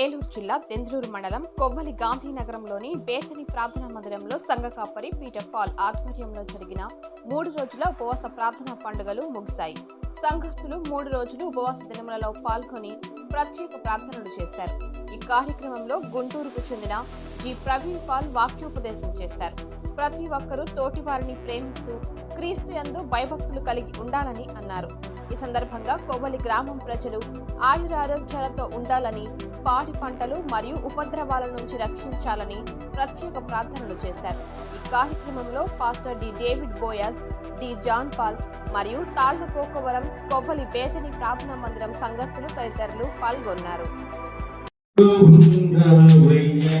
ఏలూరు జిల్లా దెందులూరు మండలం కొవ్వలి గాంధీనగరంలోని బేతని ప్రార్థనా మందిరంలో సంఘకాపరి పీటర్ పాల్ ఆధ్వర్యంలో జరిగిన మూడు రోజుల ఉపవాస ప్రార్థనా పండుగలు ముగిశాయి. సంఘస్థులు మూడు రోజులు ఉపవాస దినములలో పాల్గొని ప్రత్యేక ప్రార్థనలు చేశారు. ఈ కార్యక్రమంలో గుంటూరుకు చెందిన జి. ప్రవీణ్ పాల్ వాక్యోపదేశం చేశారు. ప్రతి ఒక్కరూ తోటివారిని ప్రేమిస్తూ క్రీస్తు యందు భయభక్తులు కలిగి ఉండాలని అన్నారు. ఈ సందర్భంగా కోవలి గ్రామం ప్రజలు ఆయురారోగ్యాలతో ఉండాలని పాడి పంటలు మరియు ఉపద్రవాల నుంచి రక్షించాలని ప్రత్యేక ప్రార్థనలు చేశారు. ఈ కార్యక్రమంలో pastor D David Boaz D John Paul మరియు తాళ్ళ కోకవరం కొవ్వలి బేతని ప్రార్థనా మందిరం సంఘస్థులు తదితరులు పాల్గొన్నారు. ఉన్నవయ్యా,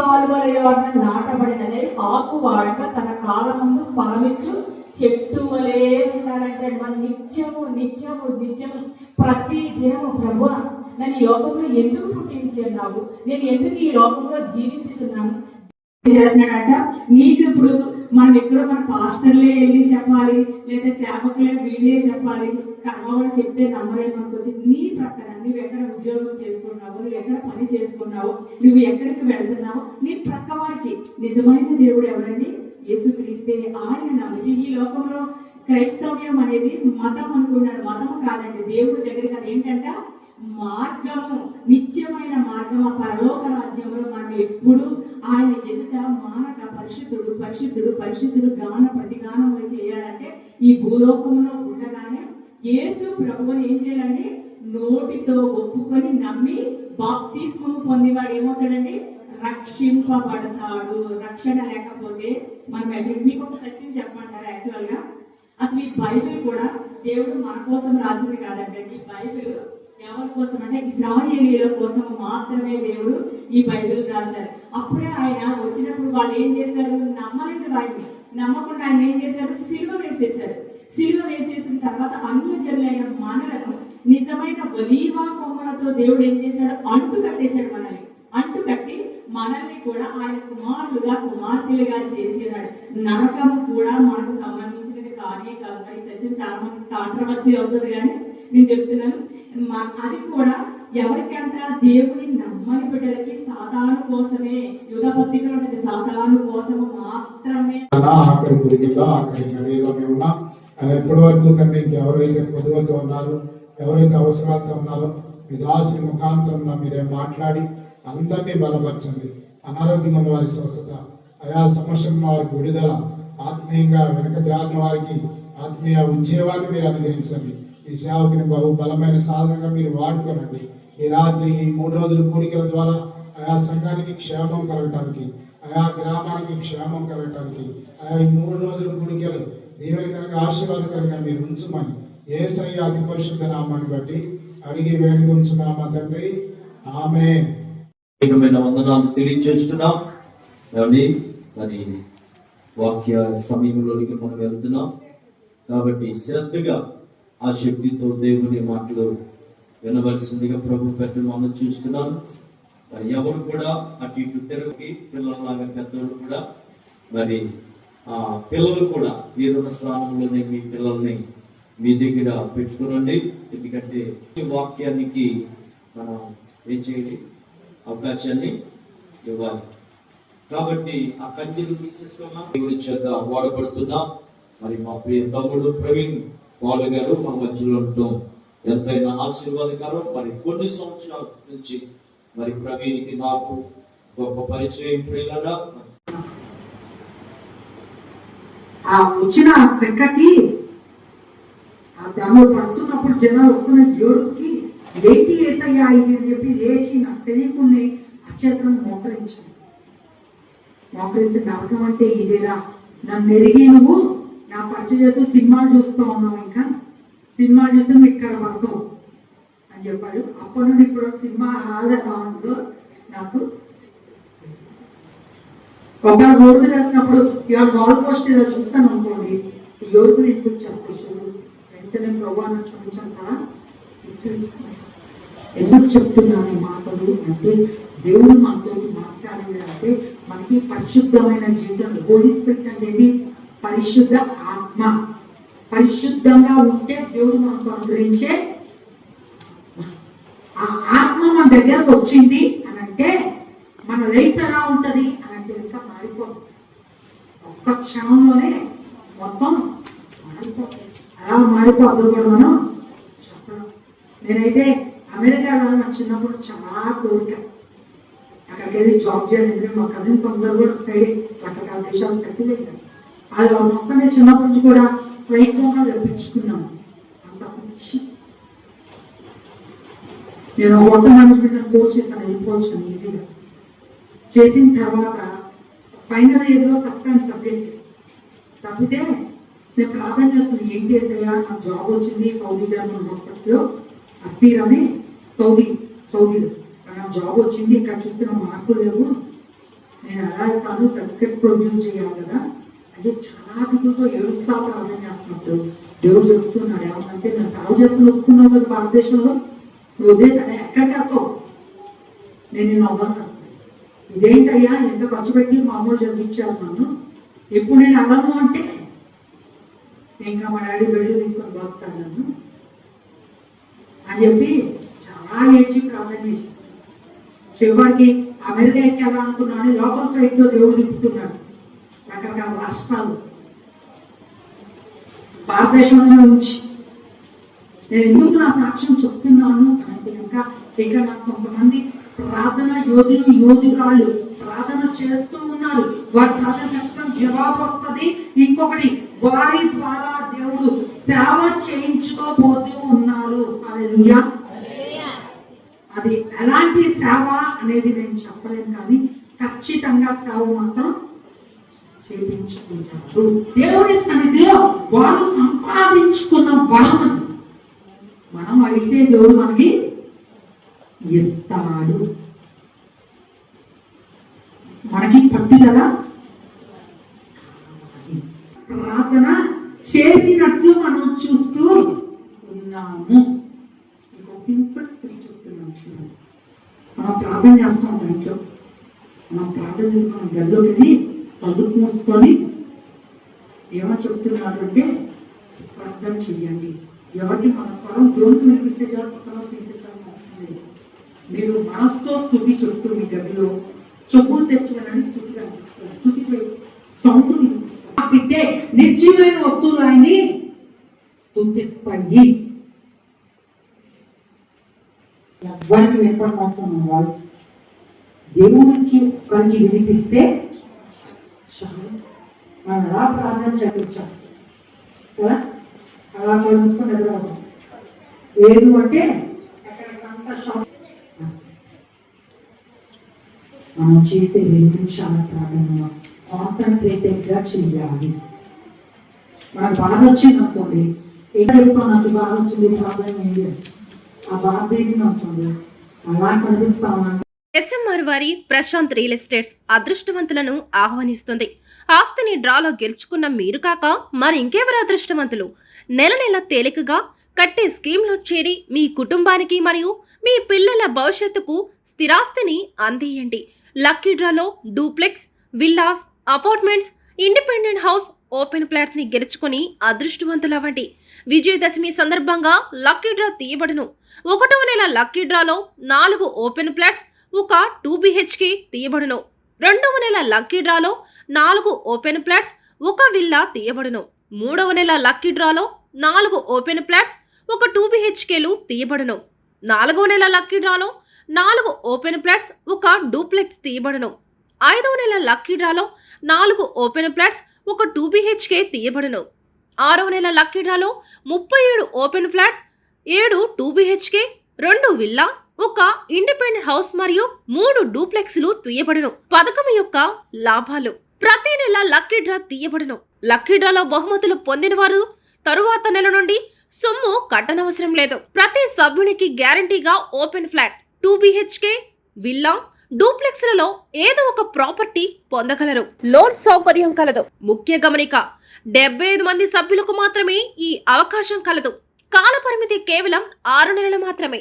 నీటి నాటబడినదే ఆకు వాడక తన కాలమందు ఫలమిచ్చు చెట్టు వలే ఉన్నారంటే మన నిత్యము నిత్యము నిత్యము. ప్రతి దినము ప్రభు నన్ను ఈ లోకంలో ఎందుకు పుట్టించున్నావు నేను ఎందుకు ఈ లోకంలో జీవించుతున్నాను? చేస్తున్నాడంట? నీకు ఇప్పుడు మనం ఎక్కడో మన పాస్టర్లే వెళ్ళి చెప్పాలి లేదా సేవకులే వీళ్ళే చెప్పాలి. కర్మవాడు చెప్తే నమ్మరేమనుకోవచ్చు నీ ప్రక్కన నువ్వు ఎక్కడ ఉద్యోగం చేసుకున్నావు నువ్వు ఎక్కడ పని చేసుకున్నావు నువ్వు ఎక్కడికి వెళ్తున్నావు నీ ప్రక్క వారికి నిజమైన దేవుడు ఎవరండి? యేసుక్రీస్తే ఆయన నమ్మిది ఈ లోకంలో క్రైస్తవ్యం అనేది మతం అనుకున్నాడు. మతం కాదండి. దేవుడి దగ్గరికి అది ఏంటంటే మార్గము నిత్యమైన మార్గం ఆ పరలోక రాజ్యంలో మనం ఎప్పుడు ఆయన ఎదుట మానక పరిశుద్ధుడు పరిశుద్ధుడు పరిశుద్ధుడు గాన ప్రతిగానములు చేయాలంటే ఈ భూలోకంలో ఉండగానే యేసు ప్రభువుని ఏం చేయాలండి? నోటితో ఒప్పుకొని నమ్మి బాప్తిస్మము పొందివాడు ఏమవుతాడండి? రక్షింపబడతాడు. రక్షణ లేకపోతే మనం ఎక్కడికి మీకు ఒక సత్యం చెప్పమంటారు యాక్చువల్గా అసలు ఈ బైబిల్ కూడా దేవుడు మన కోసం రాసింది కాదండి. ఈ బైబిల్ ఎవరి కోసం అంటే ఇస్రాయేలీల కోసం మాత్రమే దేవుడు ఈ బైబిల్ రాశారు అప్పుడే ఆయన వచ్చినప్పుడు వాళ్ళు ఏం చేశారు? నమ్మలేదు బైబిల్ నమ్మకుండా ఆయన ఏం చేశారు? సిలువ వేసేశారు. సిలువ వేసేసిన తర్వాత అన్యజనులైన మనలను నిజమైన బలీవా కొమ్మలతో దేవుడు ఏం చేశాడు? అంటు కట్టేశాడు మనల్ని. అంటు కట్టి మనల్ని కూడా ఆయన కుమారులుగా కుమార్తెలుగా చేసేవాడు. ఉన్నాడు నరకం కూడా మనకు సంబంధించినది కానీ కాదు. సత్యం చాలా మంది కాంట్రవర్సీ అవుతుంది కానీ నేను చెప్తున్నాను. అది కూడా ఎవరికంట దేవుని నమ్మని బిడ్డలకి సాధారణ కోసమే. యుగ పత్రికలు ఉంటుంది సాధారణ కోసము మాత్రమే. ఆఖరి గురిగిలో ఆఖరి గడియలోనే ఉన్నాం. అది ఎప్పటి వరకు తండ్రి ఎవరైతే పొదుగుతూ ఉన్నారో ఎవరైతే అవసరాలతో ఉన్నారో మీ దాసుని ముఖాంతరంలో మీరే మాట్లాడి అందరినీ బలపరచండి. అనారోగ్యం ఉన్న వారి స్వస్థత ఆయా సమస్య ఉన్న వారికి విడుదల ఆత్మీయంగా వెనక జారిన వారికి ఆత్మీయ ఉద్యోగాన్ని మీరు అనుగ్రహించండి. ఈ సేవకుని బహు బలమైన సాధనంగా మీరు వాడుకోనండి. ఈ రాత్రి ఈ మూడు రోజుల కూడికల ద్వారా ఆయా సంఘానికి క్షేమం కలగటానికి ఆయా గ్రామానికి క్షేమం కలగటానికి ఆయా ఈ మూడు రోజుల కూడికలు దీవెనకరంగా ఆశీర్వాదకరంగా మీరు ఉంచుమని ఏసై అతి పరిశుద్ధ నామాన్ని బట్టి అడిగి వేడుకు ఉంచున్నామా తండ్రి. ఆమె వందనాలు తెలియజేస్తున్నాం. ఏమండి? మరి వాక్య సమయంలోనికి మనం వెళ్తున్నాం. కాబట్టి శ్రద్ధగా ఆ శక్తితో దేవుని మాటలు వినవలసిందిగా ప్రభు పెద్దలు మనం చూస్తున్నాం. మరి ఎవరు కూడా అటు ఇటు తిరగకి పిల్లలలాగా పెద్దలు కూడా మరి ఆ పిల్లలు కూడా మీరున్న స్థానంలోనే మీ పిల్లల్ని మీ దగ్గర పెట్టుకునండి. ఎందుకంటే వాక్యానికి మనం ఏం చేయాలి? అవకాశాన్ని ఇవ్వాలి. కాబట్టి ఆ కంచెలు తీసేసుకున్నాం. దేవుడి చేత వాడబడుతున్నాం. మరి మా ప్రియ తమ్ముడు ప్రవీణ్ వాళ్ళ గారు మా మధ్యలో ఉండటం. ఎంతైనా ఆశీర్వాదకరం. మరి కొన్ని సంవత్సరాల నుంచి మరి ప్రవీణ్కి నాకు గొప్ప పరిచయం ప్రియులరా ఆ వచ్చిన ఆ శంఖకి ఆ దానిలో పడుతున్నప్పుడు జనాలు వస్తున్న ఏడుపుకి ఏంటి ఏసయ్యా ఇది అని చెప్పి లేచి నాకు తెలియకుండా అక్షత్రం మోకరించాను మోకరించి నరకం అంటే ఇదేరా. నన్ను ఎరిగి నువ్వు నా పచ్చి చేస్తూ సినిమాలు చూస్తూ ఉన్నాం ఇంకా. సినిమాలు చూస్తే మీకు కనబడతాం అని చెప్పాడు. అప్పటి నుండి ఇప్పుడు సినిమా హాల్ ఎలా నాకు ఒక రోడ్డు మీద వెళ్తున్నప్పుడు ఇవాళ వాల్ పోస్ట్ ఏదో చూస్తాను అనుకోండి. ఎవరు ఇంటికి వచ్చేస్తాయి వెంటనే ప్రభావం చూపించాను కదా. ఎందుకు చెప్తున్నాను మాటలు? అంటే దేవుడు మనతో మాట్లాడేది అంటే మనకి పరిశుద్ధమైన జీవితం హోలీ స్పిరిట్ అనేది పరిశుద్ధ ఆత్మ. పరిశుద్ధంగా ఉంటే దేవుడు మనకు అనుగ్రహించే ఆ ఆత్మ మన దగ్గరకు వచ్చింది అని అంటే మన లైఫ్ ఎలా ఉంటది అని అంటే ఇంకా మారిపోతుంది ఒక్క క్షణంలోనే మొత్తం మారిపోతుంది అలా మారిపోతుంది కూడా మనం చెప్పడం నేనైతే అమెరికా వెళ్ళాలి నాకు చిన్నప్పుడు చాలా కోరిక. అక్కడికి వెళ్ళి జాబ్ చేయాలి మా కజిన్స్ అందరూ కూడా సైడ్ రకరకాల దేశాలు సెటిల్ అయ్యారు. అలా వాళ్ళు చిన్నప్పటి నుంచి కూడా ప్రయత్నంగా ద్వారా అంత మంచి నేను హోటల్ మేనేజ్మెంట్ కోర్స్ చేశాను వెళ్ళిపోవచ్చు ఈజీగా చేసిన తర్వాత ఫైనల్ ఇయర్లో తప్పని సబ్జెక్ట్ తప్పితే నేను ప్రార్థన చేస్తున్నాను ఏం చేసేయా నాకు జాబ్ వచ్చింది సౌదీ జర్మన్ హాస్పిటల్లో అస్తీర్ అని సౌదీ సౌదీలో నాకు జాబ్ వచ్చింది ఇక్కడ చూస్తున్న మార్కులు లేవు. నేను ఎలా వెళ్తాను సర్టిఫికెట్ ప్రొడ్యూస్ చేయాలి కదా. అంటే చాలా దిగులుగా ఏడుస్తా ప్రార్థన చేస్తున్నప్పుడు దేవుడు చెప్తున్నాడు ఏమంటే నేను సేవ చేస్తున్న ఒప్పుకున్నావు కదా భారతదేశంలో నువ్వు ఉద్దేశం ఎక్కడికి వెళ్తావు నేను నిన్ను అవ్వను ఇదేంటయ్యా ఎంత ఖర్చు పెట్టి మామూలు చదివించాను నన్ను? ఇప్పుడు నేను అలను అంటే? ఇంకా మా డాడీ బెడ్ తీసుకొని బాగుతాను నన్ను. అని చెప్పి చాలా ఏడ్చి ప్రార్థన చేసి చివరికి అమెరికా ఎక్కాలనుకున్నాను లోకల్ ఫ్లైట్లో దేవుడు తిప్పుతున్నాడు. రకరకాల రాష్ట్రాలు భారతదేశంలో నుంచి నేను ఎందుకు నా సాక్ష్యం చెప్తున్నాను అంటే కనుక ఇక్కడ నాకు కొంతమంది ప్రార్థన యోధులు యోధురాళ్ళు ప్రార్థన చేస్తూ ఉన్నారు. వారి ప్రార్థన ఖచ్చితంగా జవాబు వస్తుంది. ఇంకొకటి వారి ద్వారా దేవుడు సేవ చేయించుకోబోతూ ఉన్నారు. హల్లెలూయా. అది ఎలాంటి సేవ అనేది నేను చెప్పలేను కానీ ఖచ్చితంగా సేవ మాత్రం చేయించుకుంటారు దేవుడి సన్నిధిలో వారు సంపాదించుకున్న బలం మనం అడిగితే దేవుడు మనకి ఇస్తాడు. మనకి పట్టుదల ప్రార్థన చేసినట్లు మనం చూస్తూ ఉన్నాము. ఇంకో సింపుల్ ట్రిక్ చెప్తున్నాను చూడండి. మనం ప్రార్థన చేస్తాం దాంట్లో. మనం ప్రార్థన చేస్తున్నాం. గదిలోకి వెళ్ళి తలుపు మూసుకొని ఏమని చెప్తున్నారు ప్రార్థన చెయ్యండి. ఎవరికి మన స్వరం గొంతు వినిపిస్తే చాలు పక్కన వినిపించాల్సిన అవసరం లేదు మీరు మనసుతో స్థుతి చెప్తూ మీ గదిలో చెప్పులు తెచ్చుకోనని స్థుతి కనిపిస్తారు స్థుతి సౌండ్ వినిపిస్తే నిర్జీవమైన వస్తువులు ఆయన్ని స్థుతిస్తాయి. ఎవరికి వినపడవలసిన వాయిస్ దేవునికి కలిగి వినిపిస్తే చాలు మనం ఎలా ప్రార్థన చేయించాం కదా? అలా చూసుకొని ఎదురవుతాం లేదు అంటే ఎక్కడికంతా షాప్ మనం చేసే రెండు నిమిషాల ప్రార్థన కాన్సన్ట్రేటెడ్గా చేయాలి. మనకు బాధ వచ్చింది అనుకోండి ఏం చెప్తాం నాకు బాధ వచ్చింది ప్రార్థన ఏంటి ఆ బాధ ఏంటి అనుకోండి అలా కనిపిస్తా ఉన్నాను ఎస్ఎంఆర్ వారి ప్రశాంత్ రియల్ ఎస్టేట్స్ అదృష్టవంతులను ఆహ్వానిస్తుంది. ఆస్తిని డ్రాలో గెలుచుకున్న మీరు కాక మరి ఇంకెవరు అదృష్టవంతులు? నెల నెల తేలికగా కట్టే స్కీమ్లో చేరి మీ కుటుంబానికి మరియు మీ పిల్లల భవిష్యత్తుకు స్థిరాస్తిని అందియండి. లక్కీ డ్రాలో duplex villas apartments independent house open ప్లాట్స్ని గెలుచుకుని అదృష్టవంతులవ్వండి. విజయదశమి సందర్భంగా లక్కీ డ్రా తీయబడును. ఒకటవ నెల లక్కీ డ్రాలో నాలుగు ఓపెన్ ప్లాట్స్ ఒక టూ బిహెచ్కే తీయబడును. రెండవ నెల లక్కీ డ్రాలో నాలుగు ఓపెన్ ప్లాట్స్ ఒక విల్లా తీయబడును. మూడవ నెల లక్కీ డ్రాలో నాలుగు ఓపెన్ ప్లాట్స్ ఒక టూ బిహెచ్కేలు తీయబడును. నాలుగవ నెల లక్కీ డ్రాలో నాలుగు ఓపెన్ ప్లాట్స్ ఒక డూప్లెక్స్ తీయబడును. ఐదవ నెల లక్కీ డ్రాలో నాలుగు ఓపెన్ ప్లాట్స్ ఒక టూ బిహెచ్కే తీయబడును. ఆరవ నెల లక్కీ డ్రాలో ముప్పై ఏడు ఓపెన్ ఫ్లాట్స్ ఏడు టూ బిహెచ్కే రెండు విల్లా ఒక ఇండిపెండెంట్ హౌస్ మరియు మూడు డూప్లెక్స్లు తీయబడును. పథకం యొక్క లాభాలు. ప్రతి నెల లక్కీ డ్రా తీయబడును. లక్కీ డ్రాలో బహుమతులు పొందిన వారు తరువాత నెల నుండి సొమ్ము కట్టనవసరం లేదు. ప్రతి సభ్యునికి గ్యారంటీగా open flat two BHK villa డూప్లెక్స్లలో ఏదో ఒక ప్రాపర్టీ పొందగలరు. లోన్ సౌకర్యం కలదు. ముఖ్య గమనిక డెబ్బై ఐదు మంది సభ్యులకు మాత్రమే ఈ అవకాశం కలదు. కాల పరిమితి కేవలం ఆరు నెలలు మాత్రమే.